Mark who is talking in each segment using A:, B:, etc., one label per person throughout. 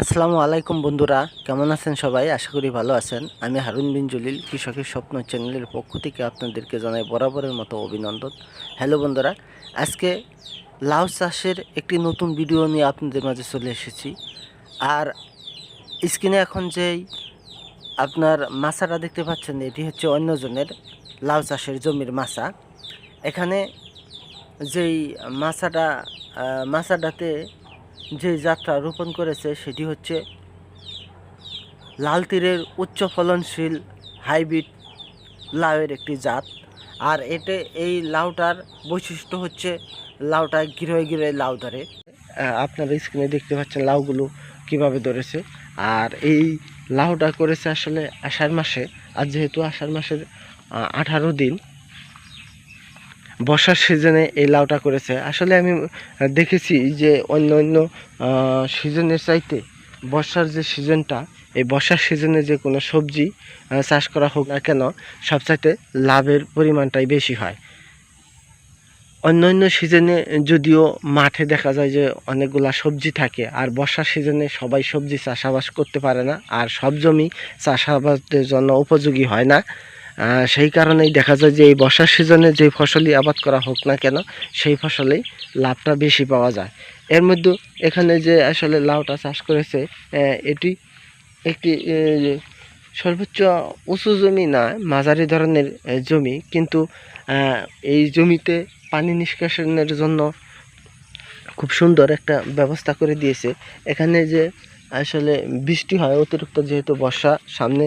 A: আসসালামু আলাইকুম বন্ধুরা, কেমন আছেন সবাই? আশা করি ভালো আছেন। আমি হারুন বিন জলিল, কৃষকের স্বপ্ন চ্যানেলের পক্ষ থেকে আপনাদেরকে জানাই বরাবরের মতো অভিনন্দন। হ্যালো বন্ধুরা, আজকে লাউ চাষের একটি নতুন ভিডিও নিয়ে আপনাদের মাঝে চলে এসেছি। আর স্ক্রিনে এখন যেই আপনার মাছাটা দেখতে পাচ্ছেন, এটি হচ্ছে অন্যজনের লাউ চাষের জমির মাছা। এখানে যেই মাছাটা মাছাটাতে যে যাত্রা রোপণ করেছে সেটি হচ্ছে লাল তীরের উচ্চ ফলনশীল হাইব্রিড লাউয়ের একটি জাত। আর এতে এই লাউটার বৈশিষ্ট্য হচ্ছে লাউটা গিরোয় গিরোয় লাউ ধরে। আপনারা স্ক্রিনে দেখতে পাচ্ছেন লাউগুলো কীভাবে ধরেছে। আর এই লাউটা করেছে আসলে আষাঢ় মাসে। আর যেহেতু আষাঢ় মাসের আঠারো দিন বর্ষার সিজনে এই লাউটা করেছে। আসলে আমি দেখেছি যে অন্য অন্য সিজনের চাইতে বর্ষার যে সিজনটা এই বর্ষার সিজনে যে কোনো সবজি চাষ করা হোক না কেন, সবচাইতে লাভের পরিমাণটাই বেশি হয়। অন্য অন্য সিজনে যদিও মাঠে দেখা যায় যে অনেকগুলা সবজি থাকে, আর বর্ষার সিজনে সবাই সবজি চাষাবাদ করতে পারে না, আর সব জমি চাষাবাদের জন্য উপযোগী হয় না। সেই কারণেই দেখা যায় যে এই বর্ষার সিজনে যে ফসলই আবাদ করা হোক না কেন, সেই ফসলেই লাভটা বেশি পাওয়া যায়। এর মধ্যে এখানে যে আসলে লাউটা চাষ করেছে এটি একটি সর্বোচ্চ উঁচু জমি না, মাঝারি ধরনের জমি। কিন্তু এই জমিতে পানি নিষ্কাশনের জন্য খুব সুন্দর একটা ব্যবস্থা করে দিয়েছে। এখানে যে আসলে বৃষ্টি হয়, অতিরিক্ত যেহেতু বর্ষা, সামনে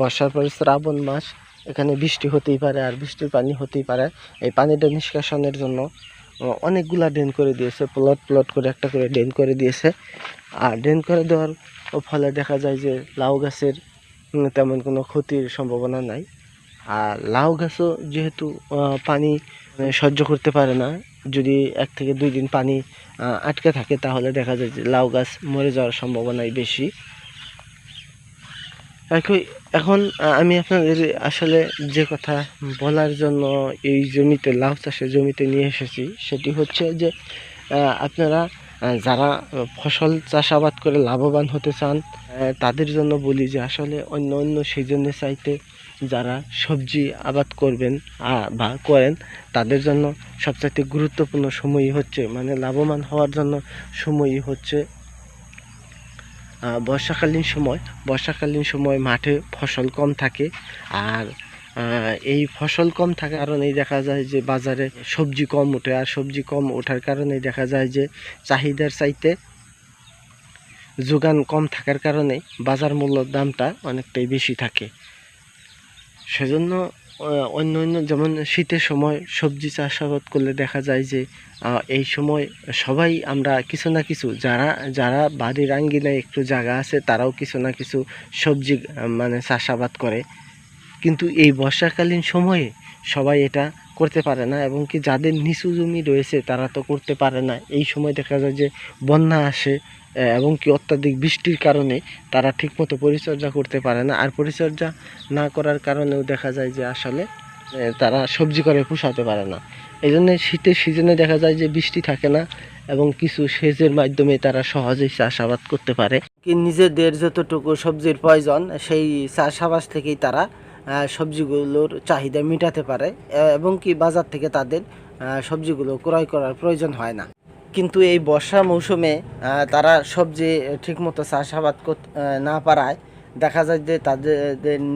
A: বর্ষার পরে শ্রাবণ মাস এখানে বৃষ্টি হতেই পারে আর বৃষ্টির পানি হতেই পারে। এই পানিটা নিষ্কাশনের জন্য অনেকগুলা ড্রেন করে দিয়েছে, প্লট প্লট করে একটা করে ড্রেন করে দিয়েছে। আর ড্রেন করে দেওয়ার ফলে দেখা যায় যে লাউ গাছের তেমন কোনো ক্ষতির সম্ভাবনা নাই। আর লাউ গাছও যেহেতু পানি সহ্য করতে পারে না, যদি এক থেকে দুই দিন পানি আটকে থাকে, তাহলে দেখা যায় যে লাউ গাছ মরে যাওয়ার সম্ভাবনাই বেশি। এখন আমি আপনাদের আসলে যে কথা বলার জন্য এই জমিতে, লাউ চাষের জমিতে নিয়ে এসেছি, সেটি হচ্ছে যে আপনারা যারা ফসল চাষাবাদ করে লাভবান হতে চান তাদের জন্য বলি যে, আসলে অন্য অন্য সিজনে চাইতে যারা সবজি আবাদ করবেন বা করেন, তাদের জন্য সবচাইতে গুরুত্বপূর্ণ সময়ই হচ্ছে মানে লাভবান হওয়ার জন্য সময়ই হচ্ছে বর্ষাকালীন সময় বর্ষাকালীন সময় মাঠে ফসল কম থাকে আর এই ফসল কম থাকার কারণেই দেখা যায় যে বাজারে সবজি কম ওঠে আর সবজি কম ওঠার কারণেই দেখা যায় যে চাহিদার চাইতে যোগান কম থাকার কারণে বাজার মূল্যর দামটা অনেকটাই বেশি থাকে। সেজন্য অন্য অন্য যেমন শীতের সময় সবজি চাষাবাদ করলে দেখা যায় যে এই সময় সবাই আমরা কিছু না কিছু যারা যারা বাড়ির আঙ্গিনায় একটু জায়গা আছে, তারাও কিছু না কিছু সবজি মানে চাষাবাদ করে। কিন্তু এই বর্ষাকালীন সময়ে সবাই এটা করতে পারে না এবং কি যাদের নিচু জমি রয়েছে তারা তো করতে পারে না। এই সময় দেখা যায় যে বন্যা আসে এবং কি অত্যাধিক বৃষ্টির কারণে তারা ঠিকমতো পরিচর্যা করতে পারে না। আর পরিচর্যা না করার কারণেও দেখা যায় যে আসলে তারা সবজি করে পোষাতে পারে না। এই জন্য শীতের সিজনে দেখা যায় যে বৃষ্টি থাকে না এবং কিছু সেচের মাধ্যমে তারা সহজেই চাষাবাদ করতে পারে। কি নিজেদের যতটুকু সবজির প্রয়োজন, সেই চাষাবাদ থেকেই তারা সবজিগুলোর চাহিদা মেটাতে পারে এবং কি বাজার থেকে তাদের সবজিগুলো ক্রয় করার প্রয়োজন হয় না। কিন্তু এই বর্ষা মৌসুমে তারা সবজি ঠিকমতো চাষাবাদ না পারায় দেখা যায় যে তাদের,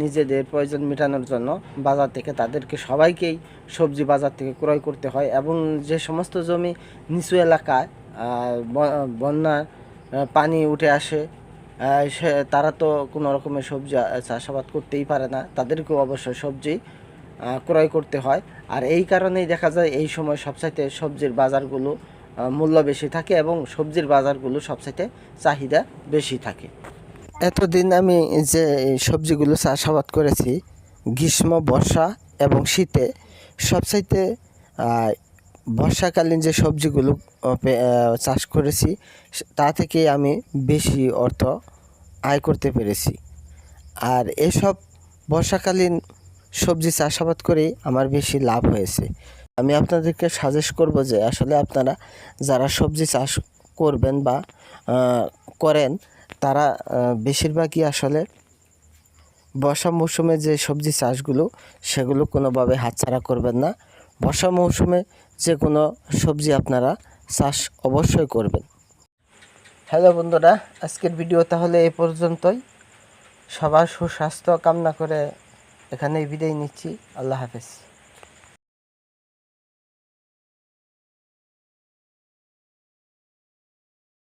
A: নিজেদের প্রয়োজন মেটানোর জন্য বাজার থেকে তাদেরকে সবাইকেই সবজি বাজার থেকে ক্রয় করতে হয় এবং যে সমস্ত জমি নিচু এলাকায় বন্যার পানি উঠে আসে সে, তারা তো কোনো রকমের সবজি চাষাবাদ করতেই পারে না, তাদেরকেও অবশ্যই সবজি ক্রয় করতে হয়। আর এই কারণেই দেখা যায় এই সময় সবচাইতে সবজির বাজারগুলো মূল্য বেশি থাকে এবং সবজির বাজারগুলো সবচাইতে চাহিদা বেশি থাকে। এতদিন আমি যে সবজিগুলো চাষাবাদ করেছি, গ্রীষ্ম, বর্ষা এবং শীতে, সবচাইতে বর্ষাকালীন যে সবজিগুলো চাষ করেছি, তা থেকে আমি বেশি অর্থ আয় করতে পেরেছি। আর এসব বর্ষাকালীন সবজি চাষাবাদ করেই আমার বেশি লাভ হয়েছে। আমি আপনাদেরকে সাজেস্ট করব যে আসলে আপনারা যারা সবজি চাষ করবেন বা করেন, তারা বেশিরভাগই আসলে বর্ষা মৌসুমে যে সবজি চাষগুলো, সেগুলো কোনোভাবে হাতছাড়া করবেন না। বর্ষা মৌসুমে যে কোনো সবজি আপনারা চাষ অবশ্যই করবেন। হ্যালো বন্ধুরা, আজকের ভিডিও তাহলে এ পর্যন্তই। সবার সুস্বাস্থ্য কামনা করে এখানেই বিদায় নিচ্ছি। আল্লাহ হাফেজ।